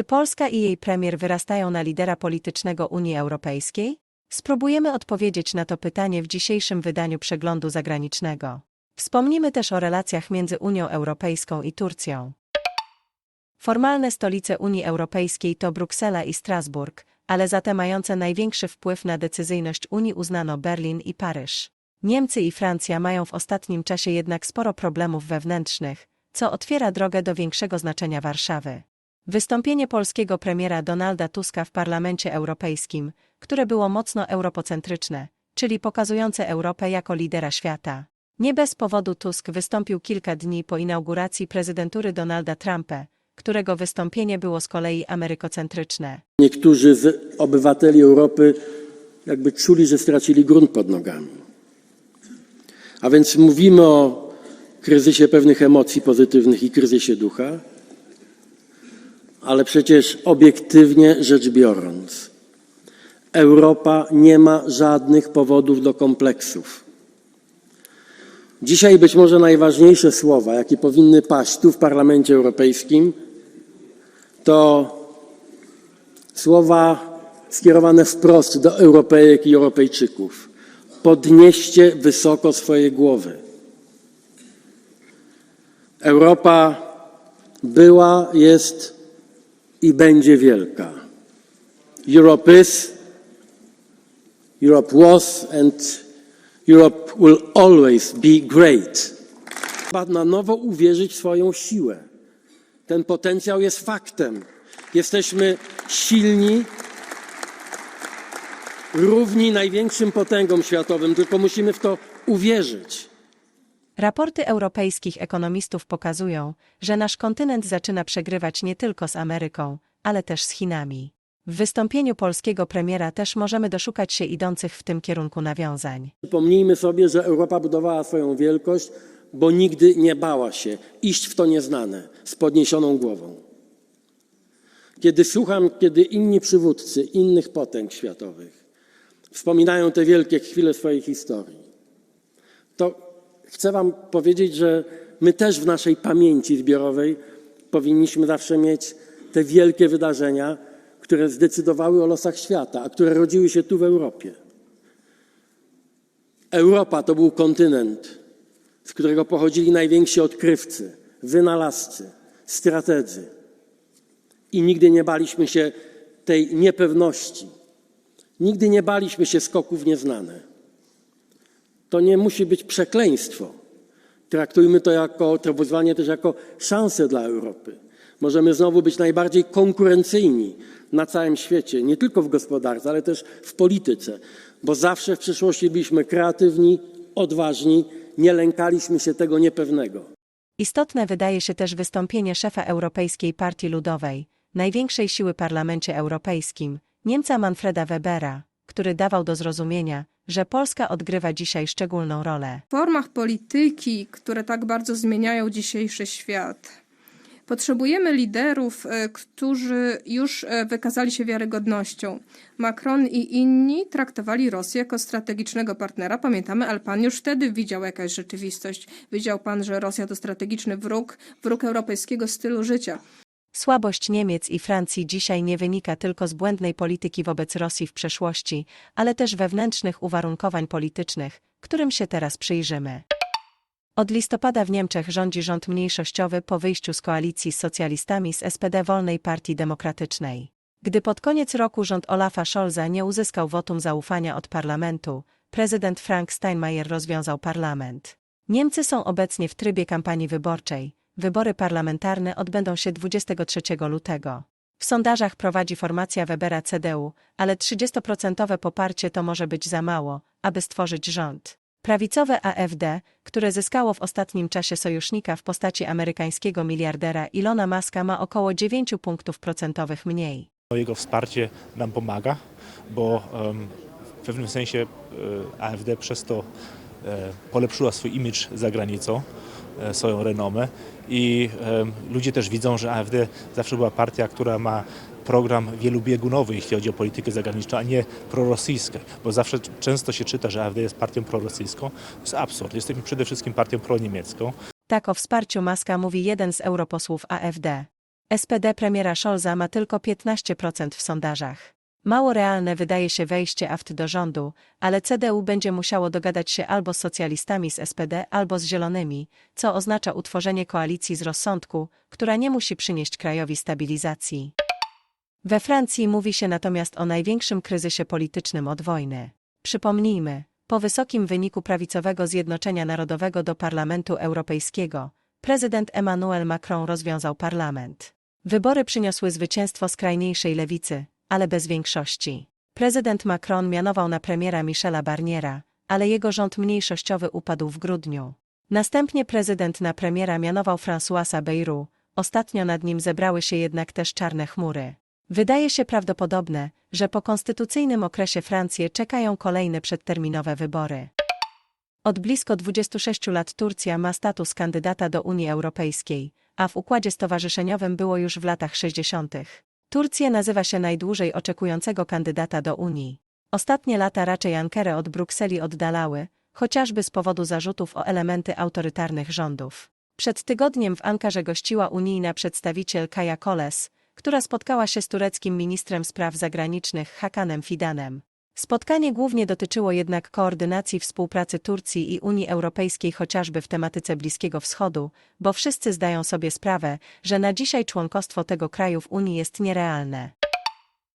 Czy Polska i jej premier wyrastają na lidera politycznego Unii Europejskiej? Spróbujemy odpowiedzieć na to pytanie w dzisiejszym wydaniu przeglądu zagranicznego. Wspomnimy też o relacjach między Unią Europejską i Turcją. Formalne stolice Unii Europejskiej to Bruksela i Strasburg, ale za te mające największy wpływ na decyzyjność Unii uznano Berlin i Paryż. Niemcy i Francja mają w ostatnim czasie jednak sporo problemów wewnętrznych, co otwiera drogę do większego znaczenia Warszawy. Wystąpienie polskiego premiera Donalda Tuska w Parlamencie Europejskim, które było mocno europocentryczne, czyli pokazujące Europę jako lidera świata. Nie bez powodu Tusk wystąpił kilka dni po inauguracji prezydentury Donalda Trumpa, którego wystąpienie było z kolei amerykocentryczne. Niektórzy z obywateli Europy jakby czuli, że stracili grunt pod nogami. A więc mówimy o kryzysie pewnych emocji pozytywnych i kryzysie ducha, ale przecież obiektywnie rzecz biorąc, Europa nie ma żadnych powodów do kompleksów. Dzisiaj być może najważniejsze słowa, jakie powinny paść tu w Parlamencie Europejskim, to słowa skierowane wprost do Europejek i Europejczyków. Podnieście wysoko swoje głowy. Europa była, jest i będzie wielka. Europe is, Europe was and Europe will always be great. Trzeba na nowo uwierzyć w swoją siłę. Ten potencjał jest faktem. Jesteśmy silni, równi największym potęgom światowym, tylko musimy w to uwierzyć. Raporty europejskich ekonomistów pokazują, że nasz kontynent zaczyna przegrywać nie tylko z Ameryką, ale też z Chinami. W wystąpieniu polskiego premiera też możemy doszukać się idących w tym kierunku nawiązań. Przypomnijmy sobie, że Europa budowała swoją wielkość, bo nigdy nie bała się iść w to nieznane z podniesioną głową. Kiedy słucham, kiedy inni przywódcy innych potęg światowych wspominają te wielkie chwile swojej historii, to chcę Wam powiedzieć, że my też w naszej pamięci zbiorowej powinniśmy zawsze mieć te wielkie wydarzenia, które zdecydowały o losach świata, a które rodziły się tu w Europie. Europa to był kontynent, z którego pochodzili najwięksi odkrywcy, wynalazcy, strategzy. I nigdy nie baliśmy się tej niepewności. Nigdy nie baliśmy się skoków nieznane. To nie musi być przekleństwo. Traktujmy to jako, to wyzwanie też jako szansę dla Europy. Możemy znowu być najbardziej konkurencyjni na całym świecie, nie tylko w gospodarce, ale też w polityce, bo zawsze w przeszłości byliśmy kreatywni, odważni, nie lękaliśmy się tego niepewnego. Istotne wydaje się też wystąpienie szefa Europejskiej Partii Ludowej, największej siły Parlamencie Europejskim, Niemca Manfreda Webera, który dawał do zrozumienia, że Polska odgrywa dzisiaj szczególną rolę. W formach polityki, które tak bardzo zmieniają dzisiejszy świat. Potrzebujemy liderów, e, którzy już e, wykazali się wiarygodnością. Macron i inni traktowali Rosję jako strategicznego partnera. Pamiętamy, ale pan już wtedy widział jakaś rzeczywistość. Widział pan, że Rosja to strategiczny wróg, wróg europejskiego stylu życia. Słabość Niemiec i Francji dzisiaj nie wynika tylko z błędnej polityki wobec Rosji w przeszłości, ale też wewnętrznych uwarunkowań politycznych, którym się teraz przyjrzymy. Od listopada w Niemczech rządzi rząd mniejszościowy po wyjściu z koalicji z socjalistami z SPD Wolnej Partii Demokratycznej. Gdy pod koniec roku rząd Olafa Scholza nie uzyskał wotum zaufania od parlamentu, prezydent Frank Steinmeier rozwiązał parlament. Niemcy są obecnie w trybie kampanii wyborczej. Wybory parlamentarne odbędą się 23 lutego. W sondażach prowadzi formacja Webera CDU, ale 30% poparcie to może być za mało, aby stworzyć rząd. Prawicowe AfD, które zyskało w ostatnim czasie sojusznika w postaci amerykańskiego miliardera Ilona Maska ma około 9 punktów procentowych mniej. Jego wsparcie nam pomaga, bo w pewnym sensie e, AfD przez to e, polepszyła swój imidż za granicą, swoją renomę i em, ludzie też widzą, że AfD zawsze była partia, która ma program wielobiegunowy, jeśli chodzi o politykę zagraniczną, a nie prorosyjską, bo zawsze często się czyta, że AfD jest partią prorosyjską. To jest absurd. Jesteśmy przede wszystkim partią proniemiecką. Tak o wsparciu Maska mówi jeden z europosłów AfD. SPD premiera Scholza ma tylko 15% w sondażach. Mało realne wydaje się wejście AFT do rządu, ale CDU będzie musiało dogadać się albo z socjalistami z SPD, albo z zielonymi, co oznacza utworzenie koalicji z rozsądku, która nie musi przynieść krajowi stabilizacji. We Francji mówi się natomiast o największym kryzysie politycznym od wojny. Przypomnijmy, po wysokim wyniku prawicowego Zjednoczenia Narodowego do Parlamentu Europejskiego, prezydent Emmanuel Macron rozwiązał parlament. Wybory przyniosły zwycięstwo skrajniejszej lewicy, ale bez większości. Prezydent Macron mianował na premiera Michela Barniera, ale jego rząd mniejszościowy upadł w grudniu. Następnie prezydent na premiera mianował Françoisa Bayrou, ostatnio nad nim zebrały się jednak też czarne chmury. Wydaje się prawdopodobne, że po konstytucyjnym okresie Francję czekają kolejne przedterminowe wybory. Od blisko 26 lat Turcja ma status kandydata do Unii Europejskiej, a w układzie stowarzyszeniowym było już w latach 60. Turcja nazywa się najdłużej oczekującego kandydata do Unii. Ostatnie lata raczej Ankarę od Brukseli oddalały, chociażby z powodu zarzutów o elementy autorytarnych rządów. Przed tygodniem w Ankarze gościła unijna przedstawiciel Kaja Koles, która spotkała się z tureckim ministrem spraw zagranicznych Hakanem Fidanem. Spotkanie głównie dotyczyło jednak koordynacji współpracy Turcji i Unii Europejskiej chociażby w tematyce Bliskiego Wschodu, bo wszyscy zdają sobie sprawę, że na dzisiaj członkostwo tego kraju w Unii jest nierealne.